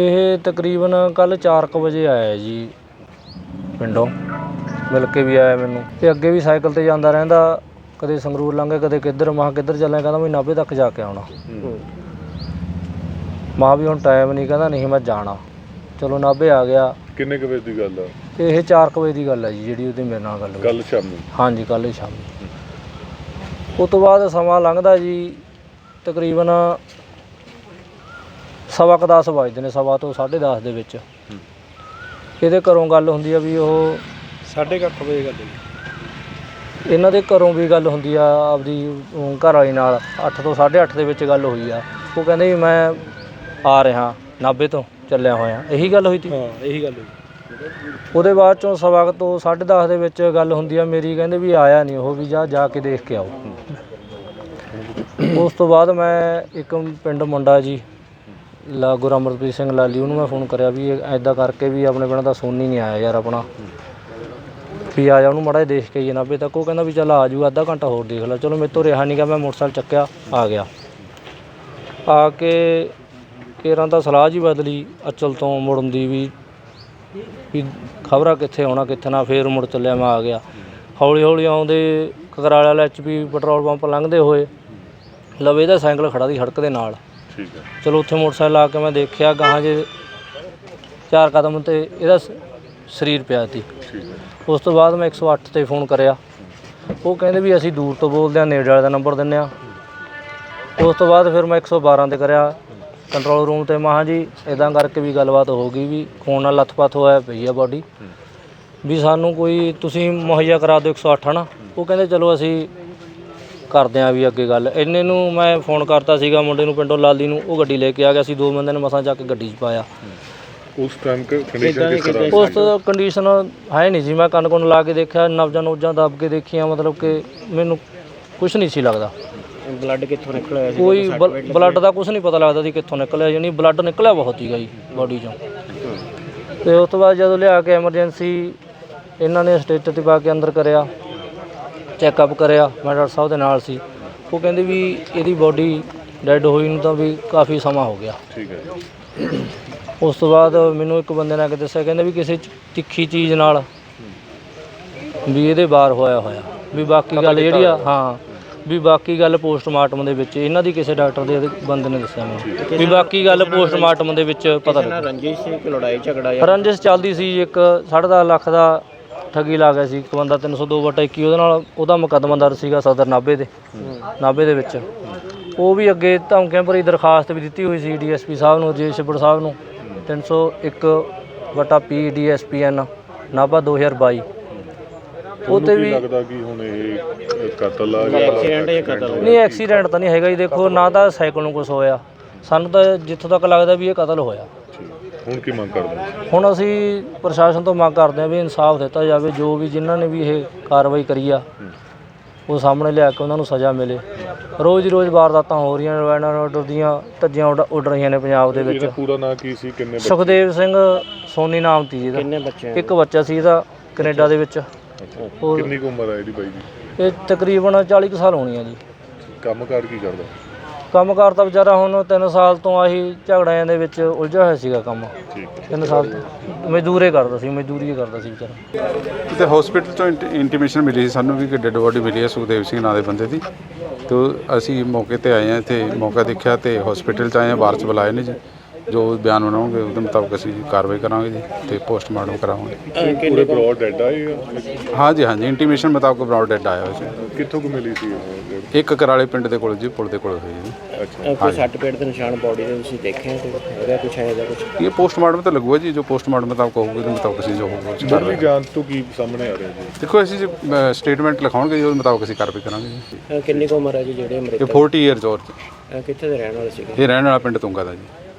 ਇਹ ਤਕਰੀਬਨ ਕੱਲ 4:00 ਵਜੇ ਆਇਆ ਜੀ ਪਿੰਡੋਂ। ਮਿਲ ਕੇ ਵੀ ਆਇਆ ਮੈਨੂੰ। ਤੇ ਅੱਗੇ ਵੀ ਸਾਈਕਲ ਤੇ ਜਾਂਦਾ ਰਹਿੰਦਾ ਕਦੇ ਸੰਗਰੂਰ ਲੰਘੇ ਕਦੇ ਕਿੱਧਰ ਮਾਹ ਕਿੱਧਰ ਚੱਲਿਆ ਕਹਿੰਦਾ ਮੈਂ ਨਾਭੇ ਤੱਕ ਜਾ ਕੇ ਆਉਣਾ। ਮਾਂ ਵੀ ਹੁਣ ਟਾਈਮ ਨਹੀਂ ਕਹਿੰਦਾ ਨਹੀਂ ਮੈਂ ਜਾਣਾ। ਚਲੋ ਨਾਭੇ ਆ ਗਿਆ। ਕਿੰਨੇ ਕੁ ਵਜੇ ਦੀ ਗੱਲ ਆ? ਤੇ ਇਹ 4:00 ਵਜੇ ਦੀ ਗੱਲ ਹੈ ਜੀ ਜਿਹੜੀ ਉਹਦੀ ਮੇਰੇ ਨਾਲ ਗੱਲ ਹੋਈ। ਕੱਲ ਸ਼ਾਮੀ? ਹਾਂਜੀ ਕੱਲ੍ਹ ਹੀ ਸ਼ਾਮੀ। ਉਸ ਤੋਂ ਬਾਅਦ ਸਮਾਂ ਲੰਘਦਾ ਜੀ ਤਕਰੀਬਨ ਸਵਾ ਕੁ ਦਸ ਵੱਜਦੇ ਨੇ ਸਵਾ ਤੋਂ 10:30 ਦੇ ਵਿੱਚ। ਇਹਦੇ ਘਰੋਂ ਗੱਲ ਹੁੰਦੀ ਆ ਵੀ ਉਹ 8:30 ਵਜੇ ਗੱਲ ਹੋਈ। ਇਹਨਾਂ ਦੇ ਘਰੋਂ ਵੀ ਗੱਲ ਹੁੰਦੀ ਆ ਆਪਦੀ ਅਮ, ਘਰ ਵਾਲੀ ਨਾਲ। 8 ਤੋਂ 8:30 ਦੇ ਵਿੱਚ ਗੱਲ ਹੋਈ ਆ। ਉਹ ਕਹਿੰਦੇ ਵੀ ਮੈਂ ਆ ਰਿਹਾ ਨਾਭੇ ਤੋਂ ਚੱਲਿਆ ਹੋਇਆ। ਇਹੀ ਗੱਲ ਹੋਈ ਤੀ? ਹਾਂ ਇਹੀ ਗੱਲ ਹੋਈ। ਉਹਦੇ ਬਾਅਦ ਚੋਂ ਸਵਾ ਕੁ ਤੋਂ 10:30 ਦੇ ਵਿੱਚ ਗੱਲ ਹੁੰਦੀ ਆ ਮੇਰੀ ਕਹਿੰਦੇ ਵੀ ਆਇਆ ਨਹੀਂ ਉਹ ਵੀ ਜਾ ਜਾ ਕੇ ਦੇਖ ਕੇ ਆਓ। ਉਸ ਤੋਂ ਬਾਅਦ ਮੈਂ ਇੱਕ ਪਿੰਡ ਮੁੰਡਾ ਜੀ ਲਾ ਗੁਰ ਅਮਰਪ੍ਰੀਤ ਸਿੰਘ ਲਾਲੀ ਉਹਨੂੰ ਮੈਂ ਫੋਨ ਕਰਿਆ ਵੀ ਐਦਾਂ ਕਰਕੇ ਵੀ ਆਪਣੇ ਪਿੰਡ ਦਾ ਸੋਨੀ ਨਹੀਂ ਆਇਆ ਯਾਰ ਆਪਣਾ। ਵੀ ਆ ਜਾ ਉਹਨੂੰ ਮਾੜਾ ਜਿਹਾ ਦੇਖ ਕੇ ਆਈਏ ਨਾਭੇ ਤੱਕ ਉਹ ਕਹਿੰਦਾ ਵੀ ਚੱਲ ਆ ਜੂ, ਅੱਧਾ ਘੰਟਾ ਹੋਰ ਦੇਖ ਲੈ। ਚਲੋ ਮੇਰੇ ਤੋਂ ਰਿਹਾ ਨਹੀਂ ਗਾ, ਮੈਂ ਮੋਟਰਸਾਈਕਲ ਚੱਕਿਆ, ਆ ਗਿਆ। ਆ ਕੇ ਕੇਰਾਂ ਤਾਂ ਸਲਾਹ ਜੀ ਬਦਲੀ, ਅਚਲ ਤੋਂ ਮੁੜਨ ਦੀ ਵੀ ਵੀ ਖਬਰਾਂ ਕਿੱਥੇ ਆਉਣਾ, ਕਿੱਥੇ ਨਾ, ਫੇਰ ਮੁੜ ਚੱਲਿਆ ਮੈਂ ਆ ਗਿਆ। ਹੌਲੀ ਹੌਲੀ ਆਉਂਦੇ ਕਕਰਾਲੇ ਵਾਲਾ ਐਚਪੀ ਪੈਟਰੋਲ ਪੰਪ ਲੰਘਦੇ ਹੋਏ, ਲਵੇ ਦਾ ਸਾਈਕਲ ਖੜਾ ਦੀ ਸੜਕ ਦੇ ਨਾਲ। ਠੀਕ ਹੈ। ਚਲੋ ਉੱਥੇ ਮੋਟਰਸਾਈਕਲ ਲਾ ਕੇ ਮੈਂ ਦੇਖਿਆ ਗਾਹਾਂ ਜੇ ਚਾਰ ਕਦਮ ਤੇ ਇਹਦਾ ਸ- ਸਰੀਰ ਪਿਆ ਸੀ। ਠੀਕ ਹੈ। ਉਸ ਤੋਂ ਬਾਅਦ ਮੈਂ 108 ਤੇ ਫੋਨ ਕਰਿਆ। ਉਹ ਕਹਿੰਦੇ ਵੀ ਅਸੀਂ ਦੂਰ ਤੋਂ ਬੋਲਦੇ ਹਾਂ ਨੇੜੇ ਵਾਲੇ ਦਾ ਨੰਬਰ ਦਿੰਨੇ ਆ ਉਸ ਤੋਂ ਬਾਅਦ ਫਿਰ ਮੈਂ 112 ਤੇ ਕਰਿਆ ਕੰਟਰੋਲ ਰੂਮ ਤੇ। ਮਹਾਂ ਜੀ ਇਦਾਂ ਕਰਕੇ ਵੀ ਗੱਲਬਾਤ ਹੋ ਗਈ ਵੀ ਖੂਨ ਨਾਲ ਲੱਥਪੱਥ ਹੋਇਆ ਪਈ ਆ ਬਾਡੀ ਵੀ ਸਾਨੂੰ ਕੋਈ ਤੁਸੀਂ ਮੁਹੱਈਆ ਕਰਾ ਦਿਓ 108 ਹਨਾ। ਉਹ ਕਹਿੰਦੇ ਚਲੋ ਅਸੀਂ ਕਰਦੇ ਆ ਵੀ ਅੱਗੇ ਗੱਲ। ਇੰਨੇ ਨੂੰ ਮੈਂ ਫੋਨ ਕਰਤਾ ਸੀਗਾ ਮੁੰਡੇ ਨੂੰ ਪਿੰਡੋਂ ਲਾਲੀ ਨੂੰ ਉਹ ਗੱਡੀ ਲੈ ਕੇ ਆ ਗਿਆ ਸੀ ਦੋ ਬੰਦੇ ਨੇ ਮਸਾਂ ਚੱਕ ਕੇ ਗੱਡੀ 'ਚ ਪਾਇਆ। ਉਸ ਟਾਈਮ ਕੰਡੀਸ਼ਨ ਕਿਸ ਤਰ੍ਹਾਂ ਉਸ ਤੋਂ ਕੰਡੀਸ਼ਨ ਹੈ ਨਹੀਂ ਜੀ ਮੈਂ ਕੰਨ ਕੁੰਨ ਲਾ ਕੇ ਦੇਖਿਆ ਨਬਜਾਂ ਨੋਜਾਂ ਦੱਬ ਕੇ ਦੇਖੀਆਂ ਮਤਲਬ ਕਿ ਮੈਨੂੰ ਕੁਝ ਨਹੀਂ ਸੀ ਲੱਗਦਾ। ਬਲੱਡ ਕਿੱਥੋਂ ਨਿਕਲਿਆ ਕੋਈ ਬਲੱਡ ਦਾ ਕੁਝ ਨਹੀਂ ਪਤਾ ਲੱਗਦਾ ਸੀ ਕਿੱਥੋਂ ਨਿਕਲਿਆ ਯਾਨੀ ਬਲੱਡ ਨਿਕਲਿਆ ਬਹੁਤ ਹੀਗਾ ਜੀ ਬਾਡੀ ਚੋਂ। ਤੇ ਉਸ ਤੋਂ ਬਾਅਦ ਜਦੋਂ ਲਿਆ ਕੇ ਐਮਰਜੈਂਸੀ ਇਹਨਾਂ ਨੇ ਸਟੇਟਰ ਤੇ ਪਾ ਕੇ ਅੰਦਰ ਕਰਿਆ। ਚੈੱਕਅਪ ਕਰਿਆ ਮੈਂ ਡਾਕਟਰ ਸਾਹਿਬ ਦੇ ਨਾਲ ਸੀ। ਉਹ ਕਹਿੰਦੇ ਵੀ ਇਹਦੀ ਬਾਡੀ ਡੈੱਡ ਹੋਈ ਨੂੰ ਤਾਂ ਵੀ ਕਾਫੀ ਸਮਾਂ ਹੋ ਗਿਆ। ਠੀਕ ਹੈ ਜੀ। ਉਸ ਤੋਂ ਬਾਅਦ ਮੈਨੂੰ ਇੱਕ ਬੰਦੇ ਨੇ ਆ ਕੇ ਦੱਸਿਆ ਕਹਿੰਦੇ ਵੀ ਕਿਸੇ ਚ- ਤਿੱਖੀ ਚੀਜ਼ ਨਾਲ ਵੀ ਇਹਦੇ ਬਾਹਰ ਹੋਇਆ ਹੋਇਆ। ਵੀ ਬਾਕੀ ਗੱਲ ਜਿਹੜੀ ਆ ਹਾਂ ਵੀ ਬਾਕੀ ਗੱਲ ਪੋਸਟਮਾਰਟਮ ਦੇ ਵਿੱਚ ਇਹਨਾਂ ਦੀ ਕਿਸੇ ਡਾਕਟਰ ਦੇ ਬੰਦੇ ਨੇ ਦੱਸਿਆ ਮੈਨੂੰ। ਵੀ ਬਾਕੀ ਗੱਲ ਪੋਸਟਮਾਰਟਮ ਦੇ ਵਿੱਚ ਪਤਾ ਲੱਗਾ ਰੰਜਿਸ਼ ਸੀ ਕਿ ਲੜਾਈ ਝਗੜਾ ਰੰਜਿਸ਼ ਚੱਲਦੀ ਸੀ ਇੱਕ 10.5 ਲੱਖ ਦਾ ਠੱਗੀ ਲਾ ਗਿਆ ਸੀ ਇੱਕ ਬੰਦਾ 302 ਵਟਾ 21 ਉਹਦੇ ਨਾਲ ਉਹਦਾ ਮੁਕੱਦਮਾ ਦਰਜ ਸੀਗਾ ਸਦਰ ਨਾਭੇ ਦੇ ਨਾਭੇ ਦੇ ਵਿੱਚ। ਉਹ ਵੀ ਅੱਗੇ ਧਮਕੀਆਂ ਭਰੀ ਦਰਖਾਸਤ ਵੀ ਦਿੱਤੀ ਹੋਈ ਸੀ ਡੀਐਸਪੀ ਸਾਹਿਬ ਨੂੰ ਜੀ ਛਿੱਬੜ ਸਾਹਿਬ ਨੂੰ 301 ਵਟਾ ਪੀ ਡੀਐਸਪੀਐਨ ਨਾਭਾ 2022 ਉਹ ਤੇ ਕੀ ਵੀ ਲੱਗਦਾ ਕਿ ਹੁਣ ਇਹ ਕਤਲ ਆ ਜਾਂ ਐਕਸੀਡੈਂਟ ਜਾਂ ਕਤਲ? ਨਹੀਂ ਐਕਸੀਡੈਂਟ ਤਾਂ ਨਹੀਂ ਹੈਗਾ ਜੀ ਦੇਖੋ ਨਾ ਤਾਂ ਸਾਈਕਲ ਨੂੰ ਕੁਝ ਹੋਇਆ। ਸਾਨੂੰ ਤਾਂ ਜਿੱਥੋਂ ਤੱਕ ਲੱਗਦਾ ਵੀ ਇਹ ਕਤਲ ਹੋਇਆ। ਹੁਣ ਕੀ ਮੰਗ ਕਰਦੇ ਹੋ? ਹੁਣ ਅਸੀਂ ਪ੍ਰਸ਼ਾਸਨ ਤੋਂ ਮੰਗ ਕਰਦੇ ਹਾਂ ਵੀ ਇਨਸਾਫ ਦਿੱਤਾ ਜਾਵੇ ਜੋ ਵੀ ਜਿਨ੍ਹਾਂ ਨੇ ਵੀ ਇਹ ਕਾਰਵਾਈ ਕਰੀ ਆ ਉਹ ਸਾਹਮਣੇ ਲਿਆ ਕੇ ਉਹਨਾਂ ਨੂੰ ਸਜ਼ਾ ਮਿਲੇ। ਰੋਜ਼ ਦੀ ਰੋਜ਼ ਵਾਰਦਾਤਾਂ ਹੋ ਰਹੀਆਂ ਨੇ ਵੈਨਾਂ ਆਰਡਰ ਦੀਆਂ ਧੱਜੀਆਂ ਉੱਡ ਉੱਡ ਰਹੀਆਂ ਨੇ ਪੰਜਾਬ ਦੇ ਵਿੱਚ। ਇਹਦਾ ਪੂਰਾ ਨਾਂ ਕੀ ਸੀ? ਕਿੰਨੇ ਬੱਚੇ? ਸੁਖਦੇਵ ਸਿੰਘ ਸੋਨੀ ਨਾਮ ਸੀ ਇਹਦਾ। ਕਿੰਨੇ ਬੱਚੇ ਇੱਕ ਬੱਚਾ ਸੀ ਇਹਦਾ ਕੈਨੇਡਾ ਦੇ ਵਿੱਚ। ਅੱਛਾ। ਕਿੰਨੀ ਕੁ ਉਮਰ ਹੈ ਇਹਦੀ ਬਾਈ ਦੀ ਇਹ ਤਕਰੀਬਨ 40 ਕੁ ਸਾਲ ਹੋਣੀ ਆ ਜੀ। ਕੰਮਕਾਰ ਕੀ ਕਰਦਾ? ਕੰਮਕਾਰ ਤਾਂ ਵਿਚਾਰਾ ਹੁਣ 3 ਸਾਲ ਤੋਂ ਆਹੀ ਝਗੜਿਆਂ ਦੇ ਵਿੱਚ ਉਲਝਿਆ ਹੋਇਆ ਸੀਗਾ ਕੰਮ। ਠੀਕ ਹੈ। 3 ਸਾਲ ਤੋਂ। ਮਜ਼ਦੂਰੇ ਕਰਦਾ ਸੀ ਮਜ਼ਦੂਰੀ ਹੀ ਕਰਦਾ ਸੀ ਵਿਚਾਰਾ। ਤੇ ਹਸਪੀਟਲ ਤੋਂ ਇੰਟੀਮੇਸ਼ਨ ਮਿਲੀ ਸੀ ਸਾਨੂੰ ਵੀ ਕਿ ਡੈੱਡ ਬੋਡੀ ਮਿਲੀ ਹੈ ਸੁਖਦੇਵ ਸਿੰਘ ਨਾਂ ਦੇ ਬੰਦੇ ਦੀ। ਤੇ ਅਸੀਂ ਮੌਕੇ ਤੇ ਆਏ ਹਾਂ ਇੱਥੇ ਮੌਕਾ ਦੇਖਿਆ ਤੇ ਹਸਪੀਟਲ ਚ ਆਏ ਹਾਂ ਬਾਹਰ ਚ ਬੁਲਾਏ ਨੇ ਜੀ। ਜੋ ਬਿਆਨ ਬਣਾਉਣਗੇ ਉਹਦੇ ਮੁਤਾਬਕ ਅਸੀਂ ਕਾਰਵਾਈ ਕਰਾਂਗੇ ਜੀ ਤੇ ਪੋਸਟਮਾਰਟਮ ਕਰਾਵਾਂਗੇ। ਪੂਰੇ ਬਰੋਡ ਡੈਡ ਆਏ ਹਾਂਜੀ ਹਾਂਜੀ ਇੰਟੀਮੇਸ਼ਨ ਮੁਤਾਬਕ ਬਰਾਊਡ ਡੈੱਡ ਆਇਆ ਹੋਇਆ ਕਿੱਥੋਂ ਕੁ ਮਿਲੀ ਸੀ ਇਹ? ਸੀ ਇੱਕ ਕਰਾਲੇ ਪਿੰਡ ਦੇ ਕੋਲ ਜੀ ਪੁਲ ਦੇ ਕੋਲ ਹੋਈ ਜੀ। ਅੱਛਾ। ਕੋਈ ਸੱਟ ਪੇਟ ਦੇ ਨਿਸ਼ਾਨ ਬੋਡੀ ਦੇ ਤੁਸੀਂ ਦੇਖੇ ਤੇ ਹੈਗਾ ਕੁਛ ਹੈ ਜਾਂ ਕੁਛ? ਇਹ ਪੋਸਟਮਾਰਟਮ ਤਾਂ ਲੱਗੂਗਾ ਜੀ ਜੋ ਪੋਸਟਮਾਰਟਮ ਮੁਤਾਬਕ ਹੋਊਗਾ ਉਹਦੇ ਮੁਤਾਬਕ ਅਸੀਂ ਜੋ ਹੋਊਗਾ ਉਸ 'ਚ ਕਾਰਵਾਈ ਜਾਂਚ ਤੋਂ ਕੀ ਸਾਹਮਣੇ ਆ ਰਿਹਾ ਜੀ? ਦੇਖੋ ਅਸੀਂ ਸਟੇਟਮੈਂਟ ਲਿਖਾਉਣਗੇ ਜੀ ਉਹਦੇ ਮੁਤਾਬਕ ਅਸੀਂ ਕਾਰਵਾਈ ਕਰਾਂਗੇ ਜੀ। ਅਹ ਕਿੰਨੀ ਕੁ ਉਮਰ ਹੈ ਜੀ ਜਿਹੜੇ ਇਹ ਅਮਰੀਕਾ 40 ਇਅਰਸ ਔਰ ਅਹ ਕਿੱਥੇ ਦੇ ਰਹਿਣ ਵਾਲੇ ਸੀਗੇ? ਇਹ ਰਹਿਣ ਵਾਲਾ ਪਿੰਡ ਤੁੰਗਾ ਦਾ ਜੀ।